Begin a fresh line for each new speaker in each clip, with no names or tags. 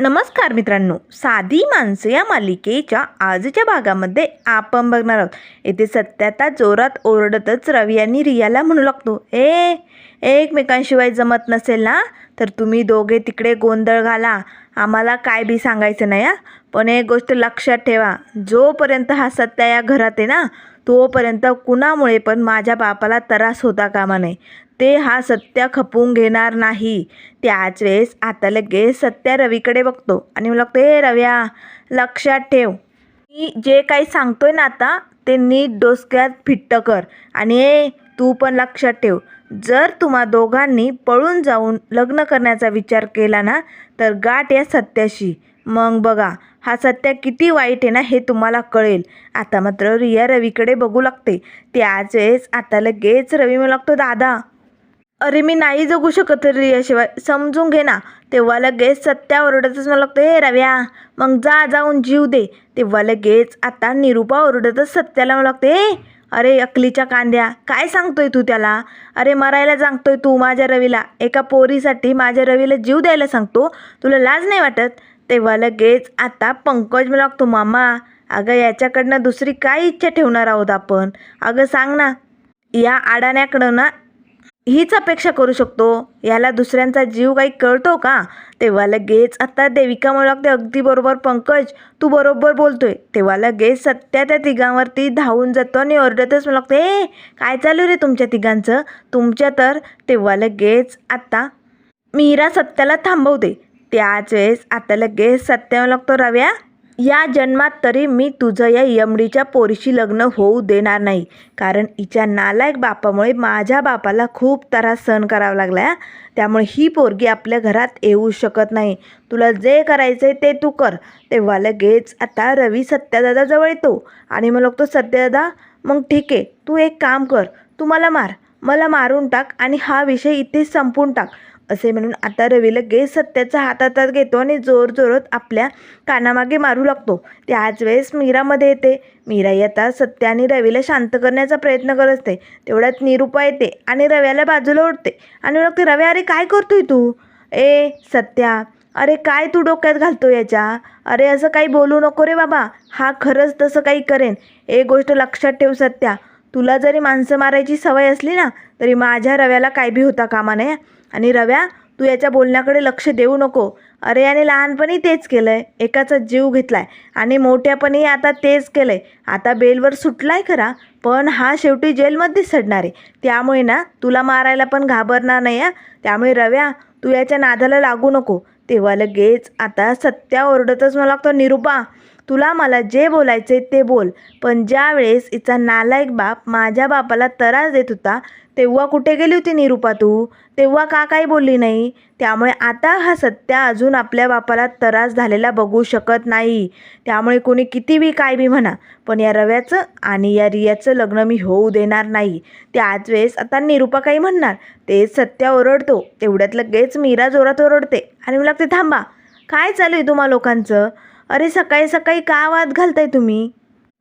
नमस्कार मित्रांनो साधी माणसं या मालिकेच्या आजच्या भागामध्ये आपण बघणार आहोत. येथे सत्याता जोरात ओरडतच रवी आणि रियाला म्हणू लागतो ए एकमेकांशिवाय जमत नसेल ना? तर तुम्ही दोघे तिकडे गोंधळ घाला. आम्हाला काय बी सांगायचं नाही हा. पण एक गोष्ट लक्षात ठेवा जोपर्यंत हा सत्या या घरात आहे ना तोपर्यंत कुणामुळे पण माझ्या बापाला त्रास होता कामा नये. ते हा सत्य खपवून घेणार नाही. त्याच वेळेस आता लगेच सत्या रवीकडे बघतो. आणि मला लागतो हे रव्या लक्षात ठेव. मी जे काही सांगतोय ना आता ते नीट डोसक्यात फिट्ट कर. आणि ए तू पण लक्षात ठेव. जर तुम्हा दोघांनी पळून जाऊन लग्न करण्याचा विचार केला ना तर गाठ या सत्याशी. मग बघा हा सत्य किती वाईट आहे ना हे तुम्हाला कळेल. आता मात्र रिया रवीकडे बघू लागते. त्याच वेळेस आता लगेच रवी मला लागतो दादा अरे मी नाही जगू शकत रियाशिवाय समजून घे ना. तेव्हा लगेच सत्या ओरडतच मला लागतं हे रव्या मग जा जाऊन जीव दे. तेव्हा लगेच आता निरुपा ओरडतच सत्याला मला लागते अरे अकलीच्या कांद्या काय सांगतोय तू त्याला? अरे मरायला सांगतोय तू माझ्या रवीला. एका पोरीसाठी माझ्या रवीला जीव द्यायला सांगतो. तुला लाज नाही वाटत? तेव्हा लगेच आता पंकज मला लागतो मामा अगं याच्याकडनं दुसरी काय इच्छा ठेवणार आहोत आपण? अगं सांग ना या अडाण्याकडं ना हीच अपेक्षा करू शकतो. याला दुसऱ्यांचा जीव काही कळतो का? तेव्हा लगेच आता देविका म्हणू लागते अगदी बरोबर पंकज तू बरोबर बोलतोय. तेव्हा लगेच सत्या त्या तिघांवरती धावून जातो आणि ओरडतच मला लागते ए काय चालू रे तुमच्या तिघांचं? तुमच्या तर तेव्हा लगेच आता मीरा सत्याला थांबवते. त्याच वेळेस आता लगेच सत्या मला लागतो रव्या या जन्मात तरी मी तुझं या यमडीच्या पोरीशी लग्न होऊ देणार नाही. कारण हिच्या नालायक बापामुळे माझ्या बापाला खूप त्रास सहन करावा लागला आहे त्यामुळे ही पोरगी आपल्या घरात येऊ शकत नाही. तुला जे करायचं आहे ते तू कर. तेव्हा लगेच आता रवी सत्यादादाजवळ येतो आणि मग तो सत्यादादा मग ठीक आहे. तू एक काम कर. तू मला मार. मला मारून टाक आणि हा विषय इथे संपून टाक. असे म्हणून आता रवी लगेच सत्याचा हात हातात घेतो आणि जोर जोरात आपल्या कानामागे मारू लागतो. त्याच वेळेस मीरामध्ये येते. मीरा येता सत्य आणि रवीला शांत करण्याचा प्रयत्न करत असते. तेवढ्यात निरुपा येते आणि रव्याला बाजूला ओढते. आणि म्हणते रव्या अरे काय करतोय तू? ए सत्या अरे काय तू डोक्यात घालतो याच्या? अरे असं काही बोलू नको रे बाबा. हा खरंच तसं काही करेन. एक गोष्ट लक्षात ठेव सत्या. तुला जरी माणसं मारायची सवय असली ना तरी माझ्या रव्याला काय बी होता कामा नये. आणि रव्या तू याच्या बोलण्याकडे लक्ष देऊ नको. अरे याने लहानपणी तेच केलं आहे एकाचा जीव घेतला आहे आणि मोठ्यापणी आता तेच केलं आहे आता बेलवर सुटला आहे खरा पण हा शेवटी जेलमध्येच सडणार आहे. त्यामुळे ना तुला मारायला पण घाबरणार नाही आहे त्यामुळे रव्या तू याच्या नादाला लागू नको. तेव्हा लगेच आता सत्या ओरडतच मला लागतो निरुपा तुला मला जे बोलायचे ते बोल. पण ज्या वेळेस हिचा नालायक बाप माझ्या बापाला त्रास देत होता तेव्हा कुठे गेली होती निरुपा तू? तेव्हा का काही बोलली नाही? त्यामुळे आता हा सत्या अजून आपल्या बापाला त्रास झालेला बघू शकत नाही. त्यामुळे कोणी किती बी काय बी म्हणा पण या रव्याचं आणि या रियाचं लग्न मी होऊ देणार नाही. त्याच वेळेस आता निरुपा काही म्हणणार ते सत्या ओरडतो. तेवढ्यात लगेच मीरा जोरात ओरडते. आणि मला ते थांबा काय चालू आहे तुम्हा लोकांचं? अरे सकाळी सकाळी का वाद घालताय तुम्ही?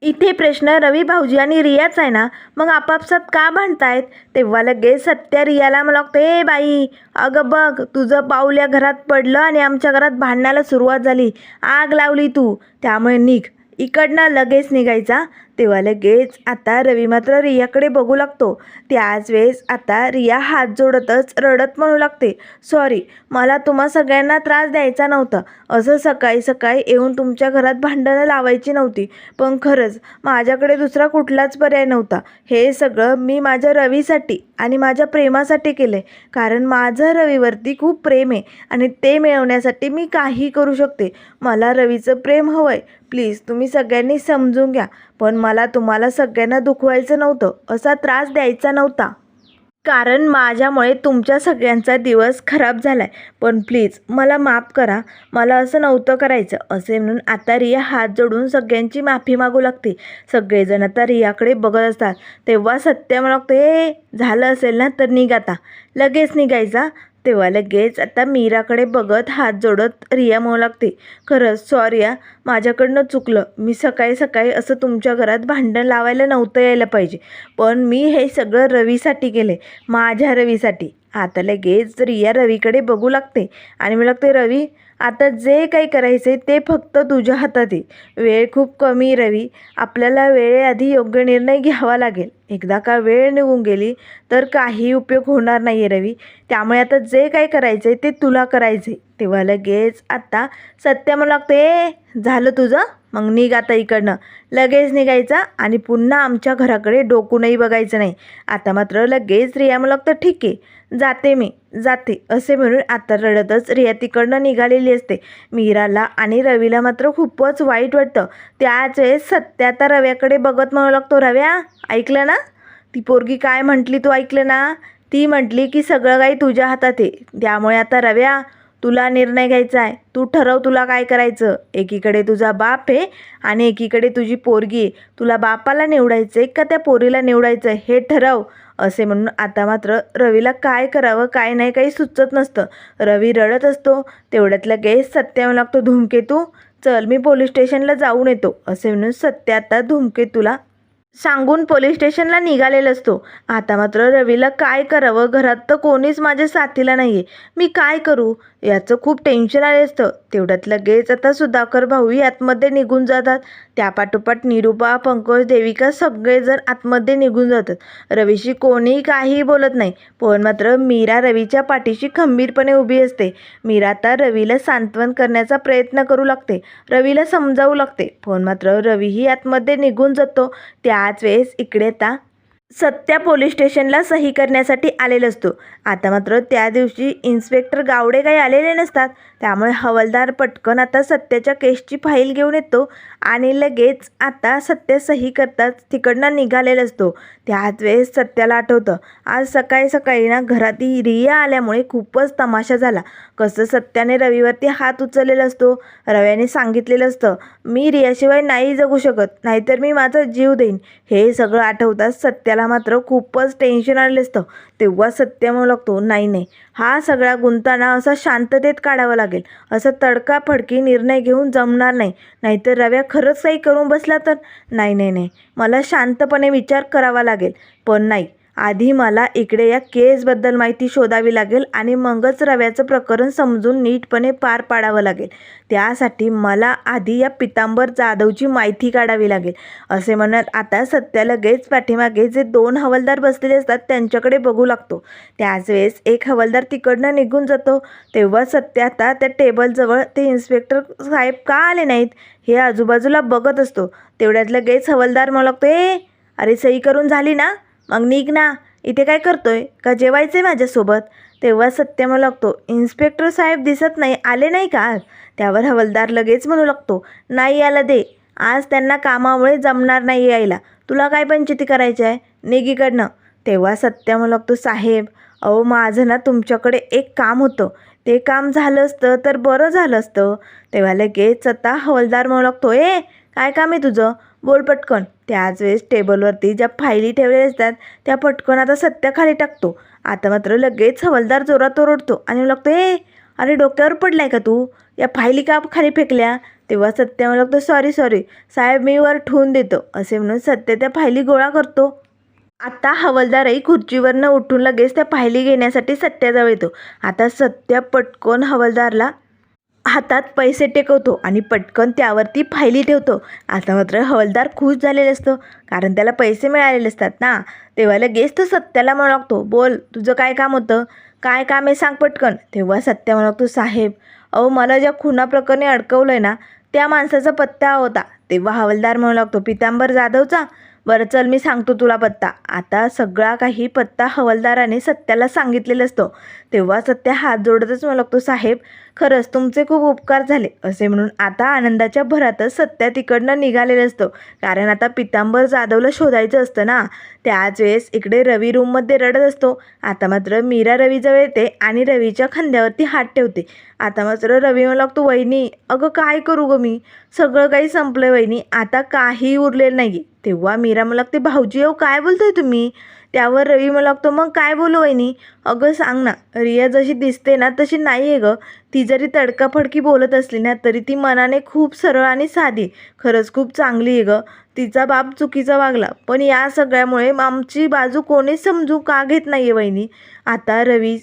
इथे प्रश्न रवी भाऊजी आणि रियाच आहे ना मग आपापसात का भांडतायत? तेव्हा लगेच सत्या रियाला मला लागतं ए बाई अगं बघ तुझं पाऊल या घरात पडलं आणि आमच्या घरात भांडण्याला सुरुवात झाली. आग लावली तू. त्यामुळे निघ. इकडनं लगेच निघायचा. तेव्हा लगेच आता रवी मात्र रियाकडे बघू लागतो. त्याच वेळेस आता रिया हात जोडतच रडत म्हणू लागते. सॉरी मला तुम्हा सगळ्यांना त्रास द्यायचा नव्हता. असं सकाळी सकाळी येऊन तुमच्या घरात भांडणं लावायची नव्हती. पण खरंच माझ्याकडे दुसरा कुठलाच पर्याय नव्हता. हे सगळं मी माझ्या रवीसाठी आणि माझ्या प्रेमासाठी केलं आहे कारण माझं रवीवरती खूप प्रेम आहे आणि ते मिळवण्यासाठी मी काही करू शकते. मला रवीचं प्रेम हवं आहे प्लीज तुम्ही सगळ्यांनी समजून घ्या. पण मला तुम्हाला सगळ्यांना दुखवायचं नव्हतं असा त्रास द्यायचा नव्हता. कारण माझ्यामुळे तुमच्या सगळ्यांचा दिवस खराब झाला आहे पण प्लीज मला माफ करा. मला असं नव्हतं करायचं असे म्हणून आता रिया हात जोडून सगळ्यांची माफी मागू लागते. सगळेजण आता रियाकडे बघत असतात. तेव्हा सत्य मला लागतं झालं असेल ना तर निघाता लगेच निघायचा. तेव्हा लगेच आता मीराकडे बघत हात जोडत रिया म्हणू लागते खरंच सॉरी या माझ्याकडनं चुकलं. मी सकाळी सकाळी असं तुमच्या घरात भांडण लावायला नव्हतं यायला पाहिजे. पण मी हे सगळं रवीसाठी केले माझ्या रवीसाठी. आता लगेच रिया रवीकडे बघू लागते आणि मी लागते रवी आता जे काही करायचं आहे ते फक्त तुझ्या हातात आहे वेळ खूप कमी रवी. आपल्याला वेळेआधी योग्य निर्णय घ्यावा लागेल. एकदा का वेळ निघून गेली तर काही उपयोग होणार नाही आहे रवी. त्यामुळे आता जे काही करायचं आहे ते तुला करायचं आहे तेव्हा लगेच आत्ता सत्य मला ए झालं तुझं? मग निघ आता इकडनं. लगेच निघायचा आणि पुन्हा आमच्या घराकडे डोकूनही बघायचं नाही. आता मात्र लगेच रिया मला तर ठीक आहे. जाते मी. जाते असे म्हणून आता रडतच रिया तिकडनं निघालेली असते. मीराला आणि रवीला मात्र खूपच वाईट वाटतं. त्याच वेळेस सत्या आता रव्याकडे बघत म्हणू लागतो रव्या ऐकलं ना? ती पोरगी काय म्हटली तू ऐकलं ना? ती म्हटली की सगळं काही तुझ्या हातात आहे. त्यामुळे आता रव्या तुला निर्णय घ्यायचा आहे. तू ठरव तुला काय करायचं. एकीकडे तुझा बाप आहे आणि एकीकडे तुझी पोरगी आहे. तुला बापाला निवडायचं आहे का त्या पोरीला निवडायचं आहे हे ठरव. असे म्हणून आता मात्र रवीला काय करावं काय नाही काही सुचत नसतं. रवी रडत असतो. तेवढ्यातला गेस सत्यावं लागतो धूमकेतू चल मी पोलीस स्टेशनला जाऊन येतो. असे म्हणून सत्य आता धूमकेतूला सांगून पोलीस स्टेशनला निघालेला असतो. आता मात्र रवीला काय करावं? घरात तर कोणीच माझ्या साथीला नाही आहे मी काय करू? याचं खूप टेन्शन आले असतं. तेवढ्यात लगेच आता सुधाकर भाऊही आतमध्ये निघून जातात. त्यापाठोपाठ निरुपा पंकज देविका सगळेजण आतमध्ये निघून जातात. रवीशी कोणीही काहीही बोलत नाही पण मात्र मीरा रवीच्या पाठीशी खंबीरपणे उभी असते. मीरा आता रवीला सांत्वन करण्याचा प्रयत्न करू लागते रवीला समजावू लागते. पण मात्र रवीही आतमध्ये निघून जातो. त्याच वेळेस इकडे आता सत्या पोलीस स्टेशनला सही करण्यासाठी आलेला असतो. आता मात्र त्या दिवशी इन्स्पेक्टर गावडे काही आलेले नसतात. त्यामुळे हवालदार पटकन आता सत्याच्या केसची फाईल घेऊन येतो आणि लगेच आता सत्य सही करतात तिकडनं निघालेला असतो. त्याच वेळेस सत्याला आठवतं आज सकाळी सकाळी ना घरात रिया आल्यामुळे खूपच तमाशा झाला. कसं सत्याने रवीवरती हात उचललेला असतो रव्याने सांगितलेलं असतं मी रियाशिवाय नाही जगू शकत नाहीतर मी माझा जीव देईन. हे सगळं आठवताच सत्याला मात्र खूपच टेन्शन आलेलं असतं. तेव्हा सत्य म्हणू लागतो नाही नाही हा सगळा गुंताना असा शांततेत काढावा लागेल. असं तडकाफडकी निर्णय घेऊन जमणार नाही. नाहीतर रव्या खरंच काही करून बसला तर? नाही नाही नाही मला शांतपणे विचार करावा लागेल. पण नाही आधी मला इकडे या केसबद्दल माहिती शोधावी लागेल आणि मगच रव्याचं प्रकरण समजून नीटपणे पार पाडावं लागेल. त्यासाठी मला आधी या पितांबर जाधवची माहिती काढावी लागेल. असे म्हणत आता सत्या लगेच पाठीमागे जे दोन हवालदार बसलेले असतात त्यांच्याकडे बघू लागतो. त्याच वेळेस एक हवालदार तिकडनं निघून जातो. तेव्हा सत्य आता त्या टेबलजवळ ते इन्स्पेक्टर साहेब का आले नाहीत? हे आजूबाजूला बघत असतो. तेवढ्यात लगेच हवालदार मला लागतो ए अरे सही करून झाली ना? मग निघ ना. इथे काय करतोय? का जेवायचं आहे माझ्यासोबत? तेव्हा सत्य म्हणू लागतो. इन्स्पेक्टर साहेब दिसत नाही. आले नाही का आज? त्यावर हवलदार लगेच म्हणू लागतो. नाही यायला दे. आज त्यांना कामामुळे जमणार नाही यायला. तुला काय पंचायती करायची आहे निघीकडनं तेव्हा सत्य म्हणू लागतो साहेब अहो माझं ना तुमच्याकडे एक काम होतं. ते काम झालं असतं तर बरं झालं असतं. तेव्हा लगेच आता हवलदार म्हणू लागतो ए काय काम आहे तुझं? बोल पटकन. त्याच वेळेस टेबलवरती ज्या फायली ठेवलेल्या असतात त्या पटकन आता सत्या खाली टाकतो. आता मात्र लगेच हवलदार जोरात ओरडतो आणि लागतो ए अरे डोक्यावर पडलाय का तू? या फायली का खाली फेकल्या? तेव्हा सत्य मला लागतो सॉरी सॉरी साहेब मी वर ठेवून देतो. असे म्हणून सत्य त्या फायली गोळा करतो. आता हवलदारही खुर्चीवरनं उठून लगेच त्या फायली घेण्यासाठी सत्याजवळ येतो. आता सत्य पटकन हवलदारला हातात पैसे टेकवतो आणि पटकन त्यावरती फायली ठेवतो. आता मात्र हवलदार खुश झालेले असतो. कारण त्याला पैसे मिळालेले असतात ना. तेव्हा लगेच तो सत्याला म्हणू लागतो बोल तुझं काय काम होतं? काय काम आहे सांग पटकन. तेव्हा सत्य म्हणू लागतो साहेब अहो मला ज्या खुनाप्रकरणी अडकवलं आहे ना त्या माणसाचा पत्ता होता. तेव्हा हवालदार म्हणू लागतो पितांबर जाधवचा? बरं चल मी सांगतो तुला पत्ता. आता सगळा काही पत्ता हवलदाराने सत्याला सांगितलेला असतो. तेव्हा सत्या हात जोडतच मला लागतो साहेब खरंच तुमचे खूप उपकार झाले. असे म्हणून आता आनंदाच्या भरातच सत्या तिकडनं निघालेलं असतं. कारण आता पितांबर जाधवला शोधायचं असतं ना. त्याच वेळेस इकडे रवी रूममध्ये रडत असतो. आता मात्र मीरा रवीजवळ येते आणि रवीच्या खांद्यावरती हात ठेवते. आता मात्र रवी मला लागतो वहिनी अगं काय करू गं मी? सगळं काही संपलं वहिनी. आता काही उरलेलं नाही तेव्हा मीरा मला लागते भाऊजी अहो काय बोलताय तुम्ही? त्यावर रवी मला लागतो मग काय बोलू वहिनी? अगं सांग ना रिया जशी दिसते ना तशी नाही आहे गं. ती जरी तडकाफडकी बोलत असली ना तरी ती मनाने खूप सरळ आणि साधी खरंच खूप चांगली आहे गं. तिचा बाप चुकीचा वागला. पण या सगळ्यामुळे आमची बाजू कोणी समजू का घेत नाही आहे वहिनी? आता रवी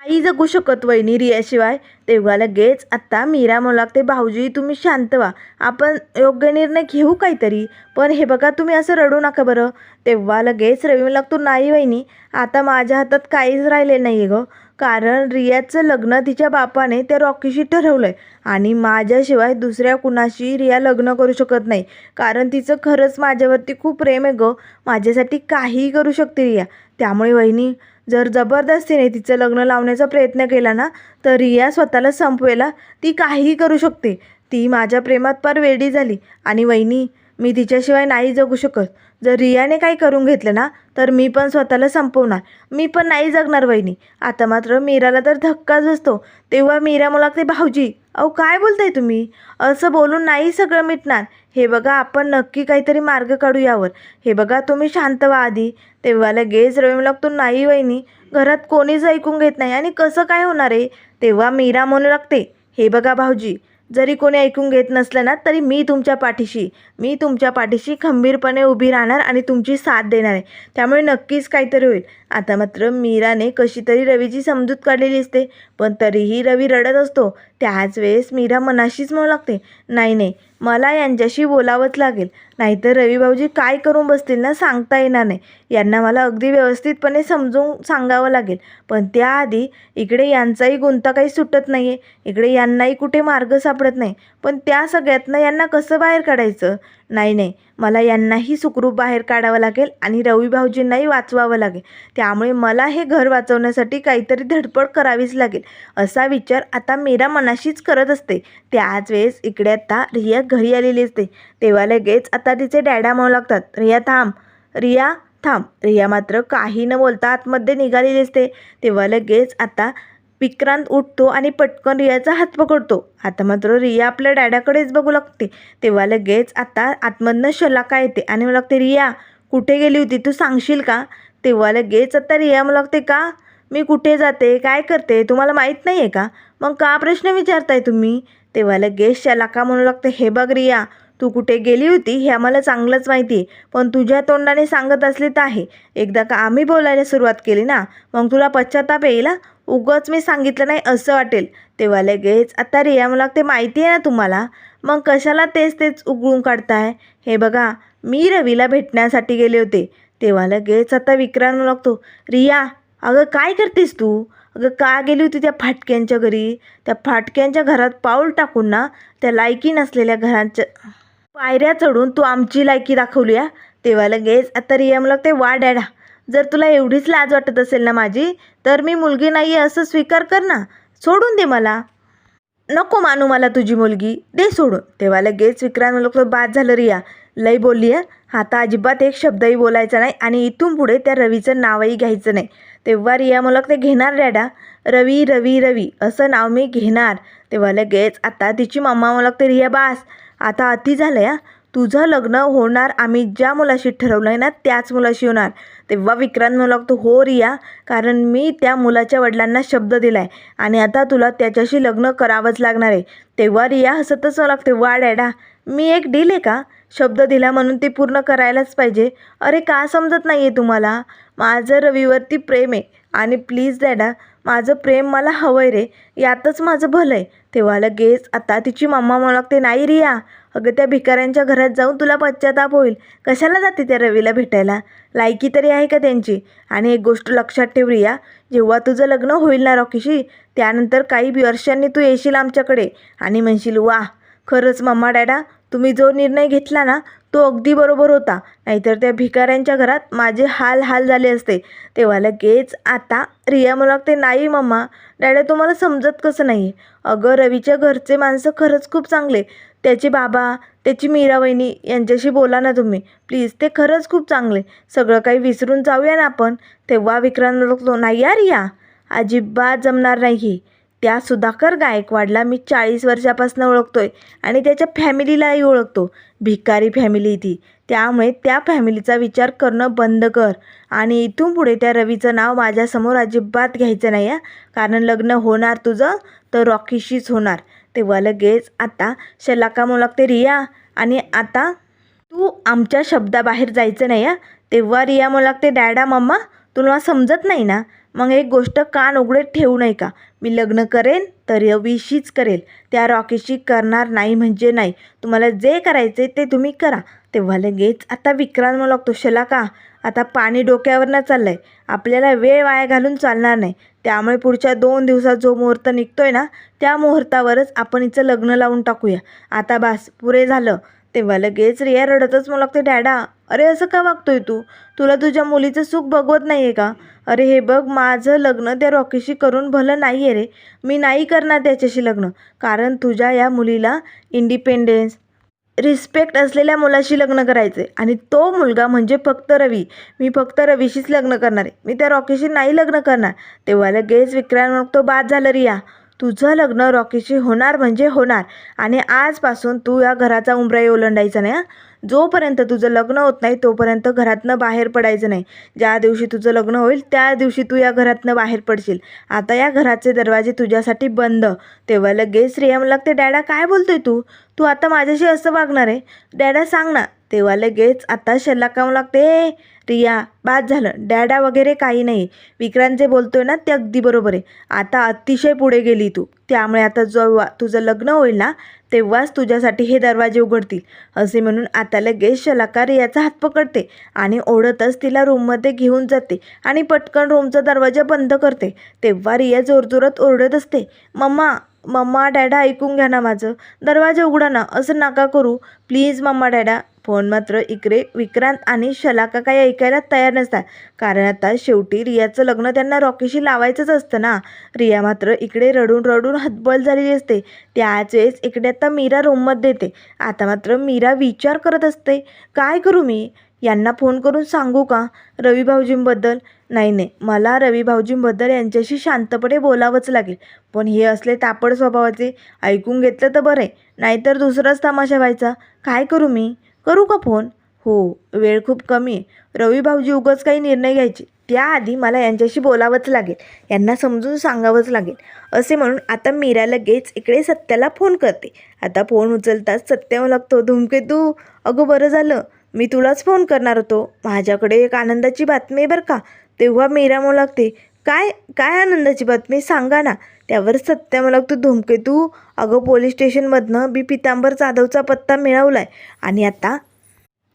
आई जगू शकत वहिनी रियाशिवाय. तेव्हा लगेच आत्ता मीरा मला लागते भाऊजी तुम्ही शांत व्हा. आपण योग्य निर्णय घेऊ काहीतरी. पण हे बघा तुम्ही असं रडू नका बरं. तेव्हा लगेच रवी लागतो नाही वहिनी आता माझ्या हातात काहीच राहिले नाही आहे गं. कारण रियाचं लग्न तिच्या बापाने त्या रॉकीशी ठरवलं आहे आणि माझ्याशिवाय दुसऱ्या कुणाशी रिया लग्न करू शकत नाही. कारण तिचं खरंच माझ्यावरती खूप प्रेम आहे गं. माझ्यासाठी काहीही करू शकते रिया. त्यामुळे वहिनी जर जबरदस्तीने तिचं लग्न लावण्याचा प्रयत्न केला ना तर रिया स्वतःला संपवेला. ती काहीही करू शकते. ती माझ्या प्रेमात पार वेडी झाली. आणि वहिनी मी तिच्याशिवाय नाही जगू शकत. जर रियाने काही करून घेतलं ना तर मी पण स्वतःला संपवणार. मी पण नाही जगणार वहिनी. आता मात्र मीराला तर धक्काच बसतो. तेव्हा मीरा मला लागते भाऊजी अहो काय बोलताय तुम्ही? असं बोलून नाही सगळं मिटणार. हे बघा आपण नक्की काहीतरी मार्ग काढू यावर. हे बघा तुम्ही शांत व्हा आधी. तेव्हा लगेच रवी मला लागतो नाही वहिनी घरात कोणीच ऐकून घेत नाही. आणि कसं काय होणार आहे? तेव्हा मीरा म्हणू लागते हे बघा भाऊजी जरी कोणी ऐकून घेत नसलं ना तरी मी तुमच्या पाठीशी मी तुमच्या पाठीशी खंबीरपणे उभी राहणार आणि तुमची साथ देणार आहे. त्यामुळे नक्कीच काहीतरी होईल. आता मात्र मीराने कशी तरी रवीची समजूत काढलेली असते पण तरीही रवी रडत असतो. त्याच वेळेस मीरा मनाशीच म्हणू लागते नाही नाही मला यांच्याशी बोलावंच लागेल. नाहीतर रवी भाऊजी काय करून बसतील ना सांगता येणार नाही. यांना मला अगदी व्यवस्थितपणे समजून सांगावं लागेल. पण त्याआधी इकडे यांचाही गुंता काही सुटत नाही आहे इकडे यांनाही कुठे मार्ग सापडत नाही. पण त्या सगळ्यातनं यांना कसं बाहेर काढायचं? नाही नाही. मला यांनाही सुखरूप बाहेर काढावं लागेल आणि रवी भाऊजींनाही वाचवावं लागेल. त्यामुळे मला हे घर वाचवण्यासाठी काहीतरी धडपड करावीच लागेल असा विचार आता मीरा मनाशीच करत असते. त्याच वेळेस इकडे आता रिया घरी आलेली असते. तेव्हा लगेच आता तिचे डॅडा म्हणू लागतात. रिया थांब. रिया थांब. रिया मात्र काही न बोलता आतमध्ये निघालेली असते. तेव्हा लगेच आता विक्रांत उठतो आणि पटकन रियाचा हात पकडतो. आता मात्र रिया आपल्या डॅडाकडेच बघू लागते. तेव्हा लगेच आता आतमधनं शलाका येते आणि मला लागते रिया कुठे गेली होती? तू सांगशील का? तेव्हा लगेच आता रिया मला लागते का? मी कुठे जाते? काय करते? तुम्हाला माहीत नाही आहे का? मग का प्रश्न विचारताय तुम्ही? तेव्हा लगेच शलाका म्हणू लागते हे बघ रिया तू कुठे गेली होती? हे आम्हाला चांगलंच माहिती आहे पण तुझ्या तोंडाने सांगत असले तर आहे. एकदा का आम्ही बोलायला सुरुवात केली ना मग तुला पश्चाताप येईल उगाच मी सांगितलं नाही असं वाटेल. तेव्हा लगेच आता रिया मला ते माहिती आहे ना तुम्हाला? मग कशाला तेच तेच उगळून काढताय? हे बघा मी रवीला भेटण्यासाठी गेले होते. तेव्हा लगेच आता विक्रांत लागतो रिया अगं काय करतेस तू? अगं का गेली होती त्या फाटक्यांच्या घरी? त्या फाटक्यांच्या घरात पाऊल टाकून ना त्या लायकी नसलेल्या घरांच्या पायऱ्या चढून तू आमची लायकी दाखवली या तेव्हा लगेच आता रिया मला ते वा डॅडा जर तुला एवढीच लाज वाटत असेल ना माझी तर मी मुलगी नाही आहे असं स्वीकार कर ना. सोडून दे मला. नको मानू मला तुझी मुलगी. दे सोडून. तेव्हा लगेच विक्रांत लोक बाद झालं रिया. लई बोलली आहे आता अजिबात एक शब्दही बोलायचा नाही आणि इथून पुढे त्या रवीचं नावही घ्यायचं नाही. तेव्हा रिया मला ते घेणार डॅडा? रवी रवी रवी. असं नाव मी घेणार. तेव्हा लगेच आता तिची मम्मा मला ते रिया बास आता अति झालं या तुझं लग्न होणार आम्ही ज्या मुलाशी ठरवलं आहे ना त्याच मुलाशी होणार. तेव्हा विक्रांत मला लागतो हो रिया कारण मी त्या मुलाच्या वडिलांना शब्द दिला आहे आणि आता तुला त्याच्याशी लग्न करावंच लागणार आहे. तेव्हा रिया हसतच मला लागते वा डॅडा मी एक डील आहे का? शब्द दिला म्हणून ते पूर्ण करायलाच पाहिजे. अरे का समजत नाही आहे तुम्हाला? माझं रवीवरती प्रेम आहे आणि प्लीज डॅडा माझं प्रेम मला हवं आहे रे यातच माझं भलं आहे. तेव्हा लगेच आता तिची मम्मा म्हणू लागते नाही रिया अगं त्या भिकाऱ्यांच्या घरात जाऊन तुला पश्चाताप होईल. कशाला जाते त्या रवीला भेटायला? लायकी तरी आहे का त्यांची? आणि एक गोष्ट लक्षात ठेव रिया जेव्हा तुझं लग्न होईल ना रॉकीशी त्यानंतर काही वर्षांनी तू येशील आमच्याकडे. आणि म्हणशील वा खरंच मम्मा डॅडा तुम्ही जो निर्णय घेतला ना तो अगदी बरोबर होता. नाहीतर त्या भिकाऱ्यांच्या घरात माझे हाल हाल झाले असते. तेव्हा लगेच आता रिया मला लागते नाही मम्मा डॅडा तुम्हाला समजत कसं नाही अगं रवीच्या घरचे माणसं खरंच खूप चांगले. त्याचे बाबा त्याची मीरा वहिनी यांच्याशी बोला ना तुम्ही. प्लीज ते खरंच खूप चांगले. सगळं काही विसरून जाऊया ना आपण. तेव्हा विक्रांत लागतो नाही या रिया अजिबात जमणार नाही. त्या सुधाकर गायकवाडला मी चाळीस वर्षापासून आहे आणि त्याच्या फॅमिलीलाही ओळखतो. भिकारी फॅमिली ती. त्यामुळे त्या फॅमिलीचा विचार करणं बंद कर. आणि इथून पुढे त्या रवीचं नाव माझ्यासमोर अजिबात घ्यायचं नाही आहे कारण लग्न होणार तुझं तर रॉकीशीच होणार. तेव्हा लगेच आता शलाका मुलागते रिया आणि आता तू आमच्या शब्दाबाहेर जायचं नाही आहे तेव्हा रिया मुलागते डॅडा मम्मा तुला समजत नाही ना? मग एक गोष्ट कान उघडे ठेवू नये का? मी लग्न करेन तर रवीशीच करेल. त्या रॉकीशी करणार नाही म्हणजे नाही. तुम्हाला जे करायचे ते तुम्ही करा. तेव्हा लगेच आता विक्रांत मला लागतो शलाका आता पाणी डोक्यावरनं चाललं आहे आपल्याला वेळ वाया घालून चालणार नाही. त्यामुळे पुढच्या दोन दिवसात जो मुहूर्त निघतोय ना त्या मुहूर्तावरच आपण हिचं लग्न लावून टाकूया. आता बास पुरे झालं. तेव्हा लगेच रिया रडतच मला लागते डॅडा अरे असं का वागतोय तू? तुला तुझ्या मुलीचं सुख बघवत नाही आहे का? अरे हे बघ माझं लग्न त्या रॉकीशी करून भलं नाही आहे रे. मी नाही करणार त्याच्याशी लग्न. कारण तुझ्या या मुलीला इंडिपेंडेन्स रिस्पेक्ट असलेल्या मुलाशी लग्न करायचं आहे आणि तो मुलगा म्हणजे फक्त रवी. मी फक्त रवीशीच लग्न करणार आहे. मी त्या रॉकीशी नाही लग्न करणार. तेव्हा लगेच विक्रांत तो बाद झालं रिया. तुझं लग्न रॉकीशी होणार म्हणजे होणार. आणि आजपासून तू या घराचा उमराई ओलंडायचा नाही जोपर्यंत तुझं लग्न होत नाही तोपर्यंत घरातनं बाहेर पडायचं नाही. ज्या दिवशी तुझं लग्न होईल त्या दिवशी तू या घरातनं बाहेर पडशील. आता या घराचे दरवाजे तुझ्यासाठी बंद. तेव्हा लगेच श्रेया मला लागते डॅडा काय बोलतोय तू? तू आता माझ्याशी असं वागणार आहे? डॅडा सांग ना. तेव्हा लगेच आता शल्लाकाम लागते रिया बाद झालं. डॅडा वगैरे काही नाही. विक्रांत जे बोलतोय ना ते अगदी बरोबर आहे. आता अतिशय पुढे गेली तू. त्यामुळे आता जेव्हा तुझं लग्न होईल ना तेव्हाच तुझ्यासाठी हे दरवाजे उघडतील असे म्हणून आता लगेच शलाकार रियाचा हात पकडते आणि ओढतच तिला रूममध्ये घेऊन जाते आणि पटकन रूमचा दरवाजा बंद करते. तेव्हा रिया जोरजोरात ओरडत असते मम्मा मम्मा डॅडा ऐकून घ्या ना माझं. दरवाजा उघडा ना असं नका करू. प्लीज मम्मा डॅडा फोन मात्र इकडे विक्रांत आणि शलाका काही ऐकायला तयार नसतात. कारण आता शेवटी रियाचं लग्न त्यांना रॉकीशी लावायचंच असतं ना. रिया मात्र इकडे रडून रडून हतबल झालेली असते. त्याच वेळेस इकडे आता मीरा रूममध्ये येते. आता मात्र मीरा विचार करत असते काय करू मी? यांना फोन करून सांगू का? रवी भाऊजींबद्दल? नाही नाही. मला रवी भाऊजींबद्दल यांच्याशी शांतपणे बोलावंच लागेल. पण हे असले तापड स्वभावाचे ऐकून घेतलं तर बरं आहे. नाहीतर दुसराच तमाशा व्हायचा. काय करू मी? करू का फोन? हो वेळ खूप कमी आहे. रवी भाऊजी उगाच काही निर्णय घ्यायचे. त्याआधी मला यांच्याशी बोलावंच लागेल. यांना समजून सांगावंच लागेल. असे म्हणून आता मीरा लगेच इकडे सत्याला फोन करते. आता फोन उचलताच सत्य लागतो. धुमकेतू अगं बरं झालं. मी तुलाच फोन करणार होतो. माझ्याकडे एक आनंदाची बातमी आहे बरं का. तेव्हा मीरा म्हणू लागते काय काय आनंदाची बातमी? सांगा ना. त्यावर सत्या मला लागतो धुमकेतू. अगं पोलीस स्टेशनमधनं बी पितांबर जाधवचा पत्ता मिळवला आहे आणि आता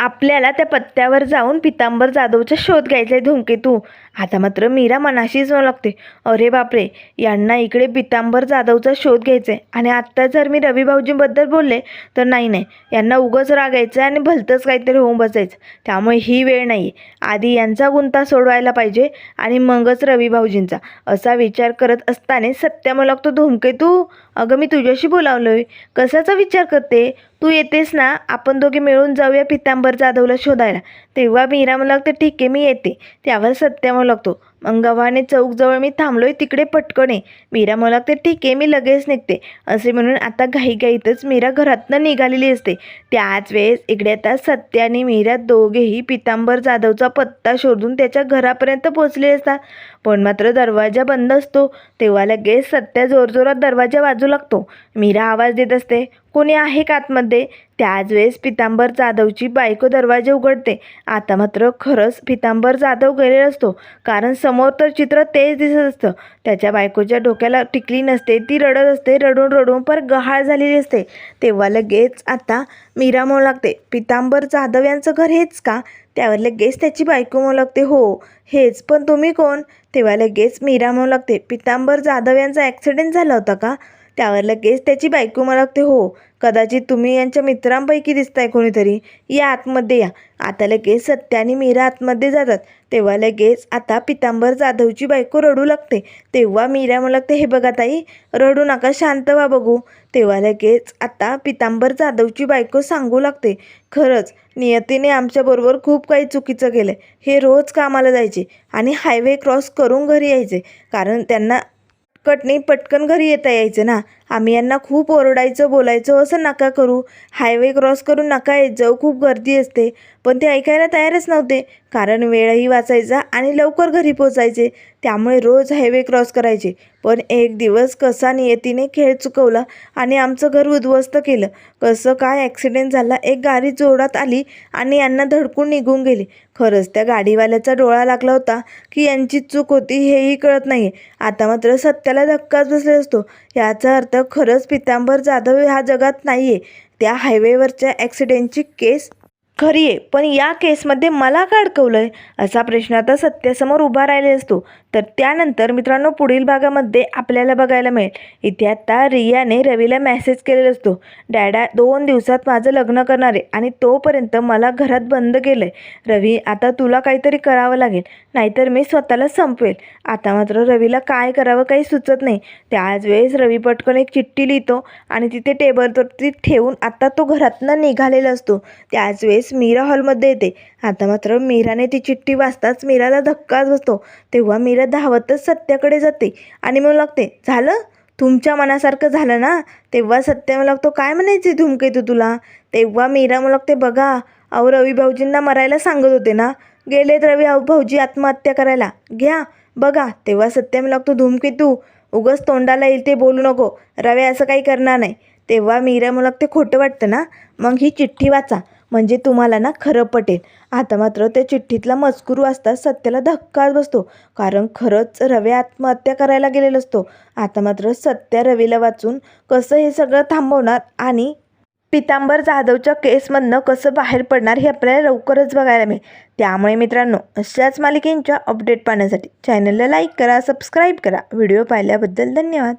आपल्याला त्या पत्त्यावर जाऊन पितांबर जाधवचा शोध घ्यायचा आहे धुमकेतू आता मात्र मीरा मनाशीच म्हणू लागते. अरे बापरे यांना इकडे पितांबर जाधवचा शोध घ्यायचा आहे आणि आत्ता जर मी रवी भाऊजींबद्दल बोलले तर नाही नाही. यांना उगच रागायचं आणि भलतंच काहीतरी होऊन बसायचं. त्यामुळे ही वेळ नाही आहे आधी यांचा गुंता सोडवायला पाहिजे आणि मगच रवी भाऊजींचा. असा विचार करत असताना सत्या तो लागतो धुमकेतू अगं मी तुझ्याशी बोलावलोय. आहे कशाचा विचार करते? तू येतेस ना? आपण दोघे मिळून जाऊया पितांबर जाधवला शोधायला. तेव्हा मीरा मला लागते ठीक आहे मी येते. त्यावर सत्या मला लागतो गव्हाणे चौकजवळ मी थांबलोय तिकडे पटकन. मीरा मला लागते ठीक आहे मी लगेच निघते. असे म्हणून आता घाईघाईतच मीरा घरातनं निघालेली असते. त्याच वेळेस इकडे आता सत्या आणि मीरा दोघेही पितांबर जाधवचा पत्ता शोधून त्याच्या घरापर्यंत पोचले असतात. पण मात्र दरवाजा बंद असतो तेव्हा लगेच सत्या जोरजोरात दरवाजा वाजू लागतो. मीरा आवाज देत असते कोणी आहे का आतमध्ये? त्याच वेळेस पितांबर जाधवची बायको दरवाजे उघडते. आता मात्र खरंच पितांबर जाधव गेलेला असतो कारण समोर तर चित्र तेच दिसत असतं. त्याच्या बायकोच्या डोक्याला टिकली नसते ती रडत असते रडून रडून पर गहाळ झालेली असते. तेव्हा लगेच आता मीरा म्हणू लागते पितांबर जाधव यांचं घर हेच का? त्यावर लगेच त्याची बायको म्हणू लागते हो हेच. पण तुम्ही कोण? तेव्हा लगेच मीरा म्हणू लागते पितांबर जाधव यांचा ॲक्सिडेंट झाला होता का? त्यावर लगेच त्याची बायको मला लागते हो कदाचित तुम्ही यांच्या मित्रांपैकी दिसताय कोणीतरी. या आतमध्ये या. आता लगेच सत्या आणि मीरा आतमध्ये जातात. तेव्हा लगेच आता पितांबर जाधवची बायको रडू लागते. तेव्हा मीरा मला लागते हे बघा ताई रडू नका शांत व्हा बघू. तेव्हा लगेच आता पितांबर जाधवची बायको सांगू लागते खरंच नियतीने आमच्याबरोबर खूप काही चुकीचं केलं हे रोज कामाला जायचे आणि हायवे क्रॉस करून घरी यायचे. कारण त्यांना पटकनी पटकन घरी येता यायचं ना. आम्ही यांना खूप ओरडायचं बोलायचं असं नका करू. हायवे क्रॉस करून नका येत जाऊ खूप गर्दी असते. पण ते ऐकायला तयारच नव्हते. कारण वेळही वाचायचा आणि लवकर घरी पोचायचे. त्यामुळे रोज हायवे क्रॉस करायचे. पण एक दिवस कसा नियतीने खेळ चुकवला आणि आमचं घर उद्ध्वस्त केलं. कसं काय ॲक्सिडेंट झाला एक गाडी जोरात आली आणि यांना धडकून निघून गेली. खरंच त्या गाडीवाल्याचा डोळा लागला होता की यांची चूक होती हेही कळत नाही आता मात्र सत्याला धक्काच बसले असतो. याचा अर्थ खरंच पितांबर जाधव हा जगात नाही आहे त्या हायवेवरच्या ॲक्सिडेंटची केस खरी आहे. पण या केसमध्ये मला का अडकवलं आहे असा प्रश्न आता सत्यासमोर उभा राहिले असतो. तर त्यानंतर मित्रांनो पुढील भागामध्ये आपल्याला बघायला मिळेल. इथे आता रियाने रवीला मेसेज केलेला असतो. डॅडा दोन दिवसात माझं लग्न करणार आहे आणि तोपर्यंत मला घरात बंद केलं आहे रवी आता तुला काहीतरी करावं लागेल. नाहीतर मी स्वतःला संपवेल. आता मात्र रवीला काय करावं काही सुचत नाही. त्याच वेळेस रवी पटकन एक चिठ्ठी लिहितो आणि तिथे टेबलवरती ठेवून आता तो घरातनं निघालेला असतो. त्याच वेळेस मीरा हॉलमध्ये येते. आता मात्र मीराने ती चिठ्ठी वाचताच मीराला धक्काच बसतो. तेव्हा मीरा धावतच सत्याकडे जाते आणि मग लागते झालं? तुमच्या मनासारखं झालं ना? तेव्हा सत्य मला लागतो काय म्हणायचे धुमकेतू तुला? तेव्हा मीरा म्हणू लागते बघा अहो रवी भाऊजींना मरायला सांगत होते ना? गेलेत रवी अहो भाऊजी आत्महत्या करायला. घ्या बघा. तेव्हा सत्य म्हणू लागतो धूमकेतू उगस तोंडाला येईल ते बोलू नको. रवी असं काही करणार नाही. तेव्हा मीरा म्हणू लागते खोटं वाटतं ना? मग ही चिठ्ठी वाचा. म्हणजे तुम्हाला ना खरं पटेल. आता मात्र त्या चिठ्ठीतला मजकूर वाचता सत्याला धक्काच बसतो. कारण खरंच रवी आत्महत्या करायला गेलेला असतो. आता मात्र सत्या रवीला वाचून कसं हे सगळं थांबवणार आणि पितांबर जाधवच्या केसमधनं कसं बाहेर पडणार हे आपल्याला लवकरच बघायला मिळेल. त्यामुळे मित्रांनो अशाच मालिकेंच्या अपडेट पाहण्यासाठी चॅनलला लाईक करा सबस्क्राईब करा. व्हिडिओ पाहिल्याबद्दल धन्यवाद.